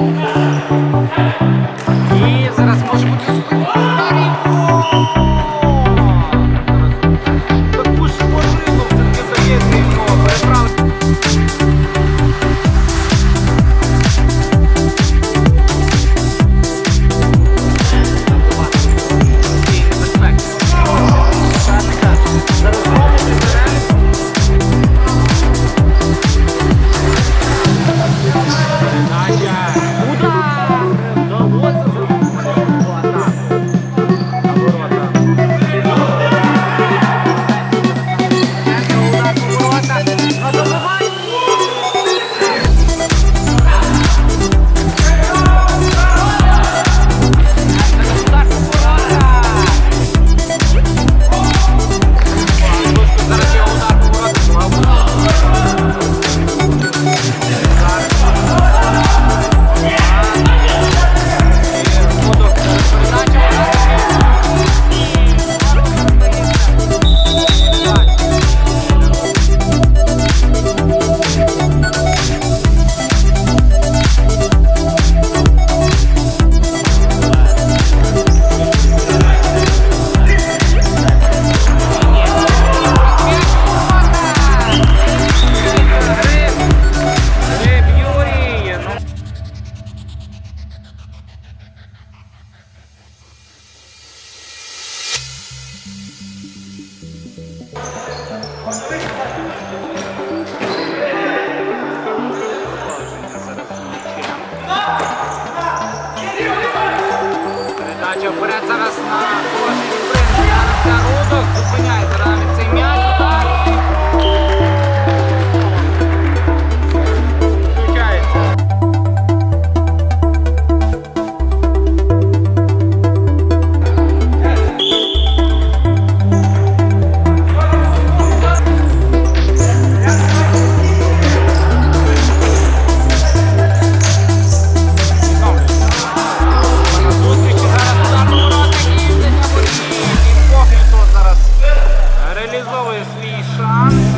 Yeah. Передача вперед зараз на положенні спринт. Рудок зупиняє зараз використовує свій шанс.